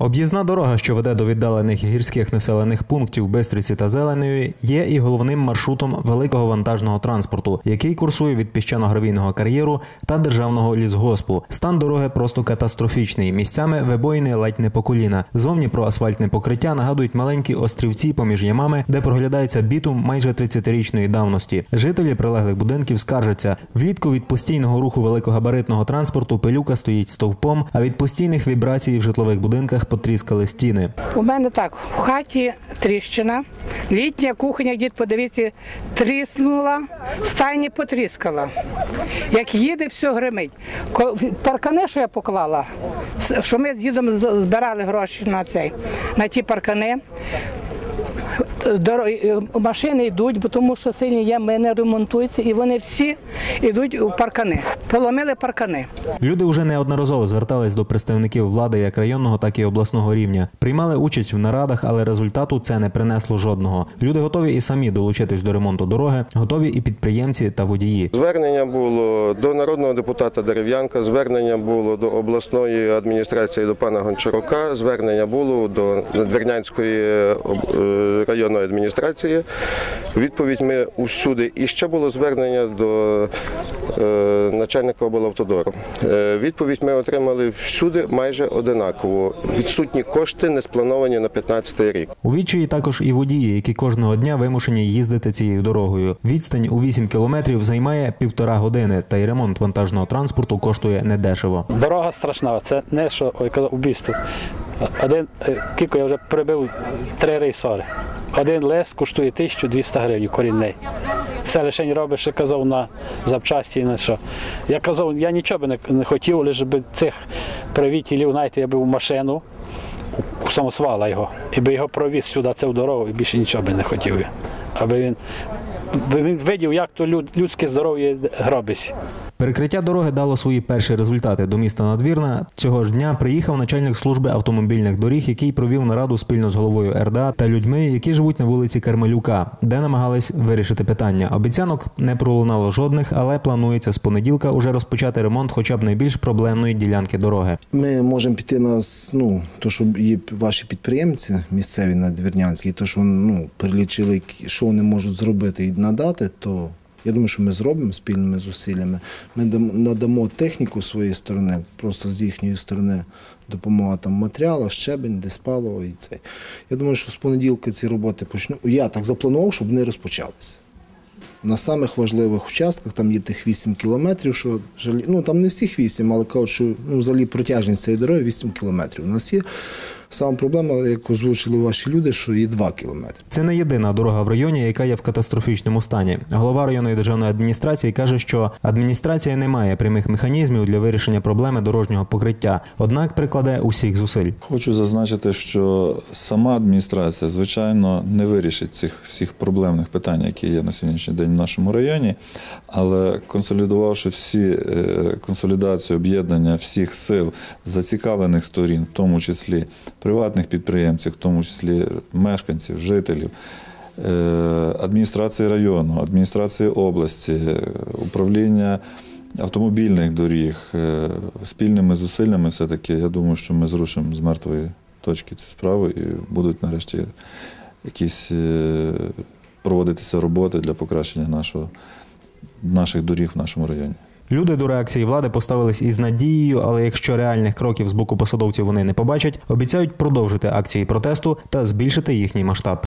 Об'їзна дорога, що веде до віддалених гірських населених пунктів Бистриці та Зеленої, є і головним маршрутом великого вантажного транспорту, який курсує від піщано-гравійного кар'єру та державного лісгоспу. Стан дороги просто катастрофічний. Місцями вибоїни ледь не по коліна. Зовні про асфальтне покриття нагадують маленькі острівці поміж ямами, де проглядається бітум майже 30-річної давності. Жителі прилеглих будинків скаржаться, влітку від постійного руху великогабаритного транспорту пилюка стоїть стовпом, а від постійних вібрацій в житлових будинках потріскали стіни. У мене так, в хаті тріщина, літня кухня, дід, подивіться, тріснула, стайні потріскала. Як їде, все гримить. Паркани, що я поклала, що ми з дідом збирали гроші на цей, на ті паркани. Доро- е, Машини йдуть, бо тому що сильні ями не ремонтуються, і вони всі йдуть у паркани. Поломили паркани. Люди вже неодноразово звертались до представників влади як районного, так і обласного рівня. Приймали участь в нарадах, але результату це не принесло жодного. Люди готові і самі долучитись до ремонту дороги, готові і підприємці та водії. Звернення було до народного депутата Дерев'янка, звернення було до обласної адміністрації до пана Гончарука, звернення було до Надвірнянської е, е, районної адміністрації. Відповідь ми усюди. І ще було звернення до е, начальника облавтодору. Е, Відповідь ми отримали всюди майже одинаково. Відсутні кошти не сплановані на 15 рік. У відчаї також і водії, які кожного дня вимушені їздити цією дорогою. Відстань у 8 кілометрів займає півтора години, та й ремонт вантажного транспорту коштує недешево. Дорога страшна, це не що убійство. Один е, кілько я вже прибив три рейсори. Один лес коштує 1200 гривень корінний. Це лише робиш, я казав на запчасті, і на що. Я казав, я нічого би не, не хотів, лише би цих привітелів, знаєте, я би в машину самосвала його, і би його провіз сюди, це в дорогу, і більше нічого би не хотів. Аби він, він видів, як то люд, людське здоров'я гробиться. Перекриття дороги дало свої перші результати. До міста Надвірна цього ж дня приїхав начальник служби автомобільних доріг, який провів нараду спільно з головою РДА та людьми, які живуть на вулиці Кармелюка, де намагались вирішити питання. Обіцянок не пролунало жодних, але планується з понеділка уже розпочати ремонт, хоча б найбільш проблемної ділянки дороги. Ми можемо піти на ну, то, що є ваші підприємці місцеві надвірнянські, то, що ну, перелічили, що вони можуть зробити і надати, то я думаю, що ми зробимо спільними зусиллями. Ми надамо техніку своєї сторони, просто з їхньої сторони допомога там матеріалах, щебень, диспаливо і це. Я думаю, що з понеділка ці роботи почну. Я так запланував, щоб вони розпочалися. На самих важливих участках там є тих 8 кілометрів, що ну там не всіх 8, але кажуть, що ну, взагалі протяжність цієї дороги 8 кілометрів. У нас є сама проблема, як озвучили ваші люди, що є 2 кілометри. Це не єдина дорога в районі, яка є в катастрофічному стані. Голова районної державної адміністрації каже, що адміністрація не має прямих механізмів для вирішення проблеми дорожнього покриття, однак прикладе усіх зусиль. Хочу зазначити, що сама адміністрація, звичайно, не вирішить цих всіх проблемних питань, які є на сьогоднішній день в нашому районі, але консолідувавши всі е, консолідацію, об'єднання всіх сил зацікавлених сторін, в тому числі приватних підприємців, в тому числі мешканців, жителів. е, Адміністрації району, адміністрації області, управління автомобільних доріг е, спільними зусиллями все-таки, я думаю, що ми зрушимо з мертвої точки цю справу і будуть нарешті якісь е, проводитися роботи для покращення нашого, наших доріг в нашому районі. Люди до реакції влади поставились із надією, але якщо реальних кроків з боку посадовців вони не побачать, обіцяють продовжити акції протесту та збільшити їхній масштаб.